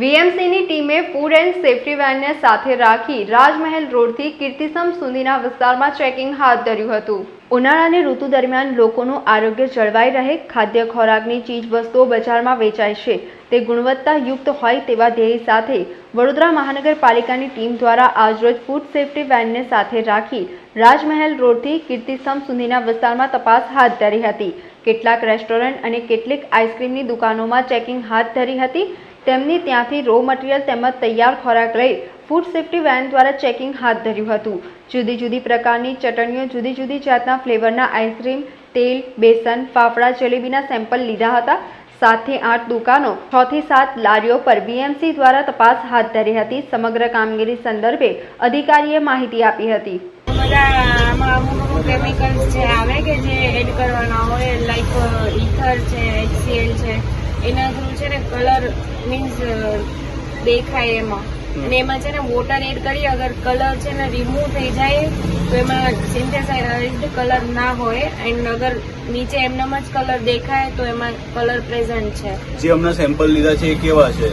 બીએમસીની ટીમે food and safety વેનને સાથે રાખી રાજમહેલ રોડથી કીર્તિસમ સુધીના વિસ્તારમાં ચેકિંગ હાથ ધર્યું હતું. ઉનાળાની ઋતુ દરમિયાન લોકોનું આરોગ્ય જળવાઈ રહે, ખાદ્ય ખોરાકની ચીજ વસ્તુઓ બજારમાં વેચાય છે. તે ગુણવત્તાયુક્ત હોય તેવા ધ્યેય સાથે વડોદરા મહાનગરપાલિકાની ટીમ દ્વારા આજરોજ ફૂડ સેફ્ટી વેનને સાથે રાખી રાજમહેલ રોડથી કીર્તિસમ સુધીના વિસ્તારમાં તપાસ હાથ ધરી હતી. કેટલાક રેસ્ટોરન્ટ અને કેટલીક આઈસ્ક્રીમની દુકાનોમાં ચેકિંગ હાથ ધરી હતી. તેમની ત્યાંથી રો મટીરિયલ તેમજ તૈયાર ખોરાક લઈ ફૂડ સેફ્ટી વેન દ્વારા ચેકિંગ હાથ ધર્યું હતું. જુદી જુદી પ્રકારની ચટણીઓ, જુદી જુદી જાતના ફ્લેવરના આઈસ્ક્રીમ તેલ, બેસન, ફાફડા, જલેબીના સેમ્પલ લીધા હતા. સાતથી આઠ દુકાનો છ થી સાત લારીઓ પર બીએમસી દ્વારા તપાસ હાથ ધરી હતી. સમગ્ર કામગીરી સંદર્ભે અધિકારીએ માહિતી આપી હતી. કેમિકલ્સ જે આવે કે જે એડ કરવાના હોય લાઈક ઇથર છે HCl છે. એના થ્રુ છે ને કલર મીન્સ દેખાય એમાં. અને એમાં છે ને વોટર એડ કરી અગર કલર છે ને રિમૂવ થઈ જાય તો એમાં સિન્થેસાઇઝ કલર ના હોય. એન્ડ અગર નીચે એમનામ જ કલર દેખાય તો એમાં કલર પ્રેઝન્ટ છે. જે હમણાં સેમ્પલ લીધા છે એ કેવા છે?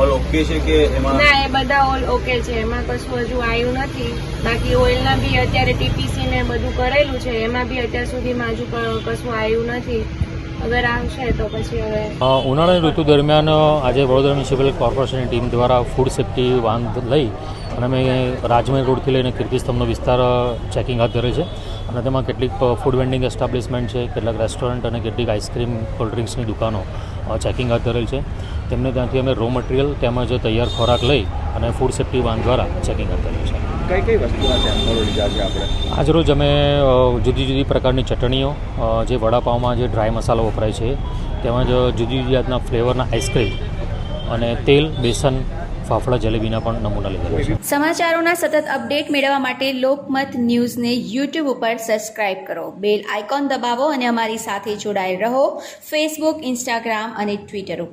ઓલ ઓકે છે કે એમાં? ના એ બધા ઓલ ઓકે છે. એમાં કશું હજુ આવ્યું નથી. બાકી ઓઇલના બી અત્યારે ટીપીસી ને બધું કરેલું છે. એમાં બી અત્યાર સુધીમાં હજુ કશું આવ્યું નથી. ઉનાળાની ઋતુ દરમિયાન આજે વડોદરા મ્યુનિસિપલ કોર્પોરેશનની ટીમ દ્વારા ફૂડ સેફ્ટી વાન લઈ અને અમે રાજમહેલ રોડથી લઈને કીર્તિસ્તંભનો વિસ્તાર ચેકિંગ હાથ ધરે છે. અને તેમાં કેટલીક ફૂડ વેન્ડિંગ એસ્ટાબ્લિશમેન્ટ છે, કેટલાક રેસ્ટોરન્ટ અને કેટલીક આઈસ્ક્રીમ કોલ્ડ ડ્રિંક્સની દુકાનો ચેકિંગ હાથ ધરેલ છે. તેમને ત્યાંથી અમે રો મટીરિયલ તેમજ તૈયાર ખોરાક લઈ અને ફૂડ સેફ્ટી વાન દ્વારા ચેકિંગ હાથ ધરેલ છે. કઈ કઈ વસ્તુના સેમ્પલો લીધા છે આપણે? આજરોજ અમે જુદી જુદી પ્રકારની ચટણીઓ જે વડાપાવમાં જે ડ્રાય મસાલો વપરાય છે તેમજ જુદી જુદી જાતના ફ્લેવરના આઈસ્ક્રીમ અને તેલ બેસન ફાફડા જલેબીના પણ નમૂના લીધેલા છે. સમાચારોના સતત અપડેટ મેળવવા માટે લોકમત ન્યૂઝને યુટ્યુબ ઉપર સબસ્ક્રાઇબ કરો. બેલ આઇકોન દબાવો અને અમારી સાથે જોડાયેલ રહો. ફેસબુક ઇન્સ્ટાગ્રામ અને ટ્વિટર ઉપર.